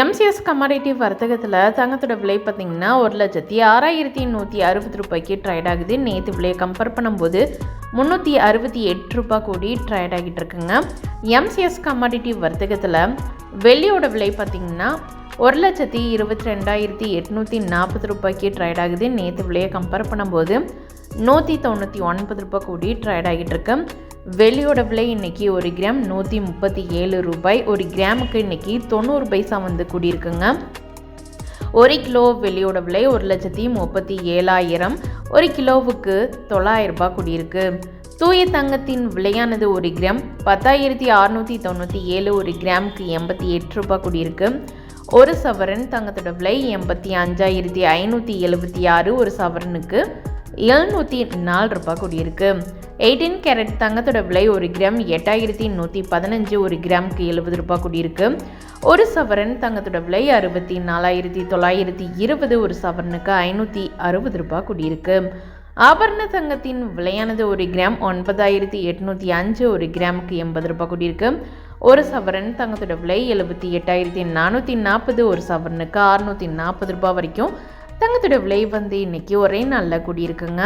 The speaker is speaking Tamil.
எம்சிஎஸ் கமாடிட்டிவ் வர்த்தகத்தில் தங்கத்தோட விலை பார்த்திங்கன்னா ஒரு லட்சத்தி ஆறாயிரத்தி நூற்றி அறுபது ரூபாய்க்கு ட்ரேட் ஆகுது. நேற்று விலையை கம்பேர் பண்ணும்போது முந்நூற்றி அறுபத்தி எட்டு ரூபாய் கூடி ட்ரைட் ஆகிட்டு இருக்குங்க. எம்சிஎஸ் கமாடிட்டிவ் வர்த்தகத்தில் வெள்ளியோட விலை பார்த்திங்கன்னா ஒரு லட்சத்தி இருபத்தி ரெண்டாயிரத்தி எட்நூற்றி நாற்பது ரூபாய்க்கு ட்ரேட் ஆகுது. நேற்று விலையை கம்பேர் பண்ணும்போது நூற்றி தொண்ணூற்றி ஒன்பது ரூபாய் கூடி ட்ரைட் ஆகிட்டு இருக்கு. வெள்ளியோட விலை இன்னைக்கு ஒரு கிராம் நூற்றி முப்பத்தி ஏழு ரூபாய் ஒரு கிராமுக்கு இன்னைக்கு தொண்ணூறு பைசா வந்து கூடியிருக்குங்க. ஒரு கிலோ வெள்ளியோட விலை ஒரு லட்சத்தி முப்பத்தி ஏழாயிரம் ஒரு கிலோவுக்கு தொள்ளாயிரம் ரூபாய் கூடியிருக்கு. தூய தங்கத்தின் விலையானது ஒரு கிராம் பத்தாயிரத்தி அறுநூற்றி தொண்ணூற்றி ஏழு ஒரு கிராமுக்கு எண்பத்தி எட்டு ரூபாய் கூடியிருக்கு. ஒரு சவரன் தங்கத்தோட விலை எண்பத்தி அஞ்சாயிரத்தி ஐநூற்றி எழுபத்தி ஆறு ஒரு சவரனுக்கு எழுநூற்றி நாலு ரூபாய் கூடியிருக்கு. எயிட்டீன் கேரட் தங்கத்தோட விலை ஒரு கிராம் எட்டாயிரத்தி நூற்றி பதினஞ்சு ஒரு கிராமுக்கு எழுபது ரூபாய் கூடியிருக்கு. ஒரு சவரன் தங்கத்தோட விலை அறுபத்தி நாலாயிரத்தி தொள்ளாயிரத்தி இருபது ஒரு சவரனுக்கு ஐநூற்றி அறுபது ரூபாய் கூடியிருக்கு. ஆபரண தங்கத்தின் விலையானது ஒரு கிராம் ஒன்பதாயிரத்தி எட்நூற்றி அஞ்சு ஒரு கிராமுக்கு எண்பது ரூபாய் கூடியிருக்கு. ஒரு சவரன் தங்கத்தோட விலை எழுபத்தி எட்டாயிரத்தி நானூற்றி நாற்பது ஒரு சவரனுக்கு அறுநூற்றி நாற்பது ரூபாய் வரைக்கும் தங்கத்தோட விலை வந்து இன்றைக்கி ஒரே நாளில் கூடியிருக்குங்க.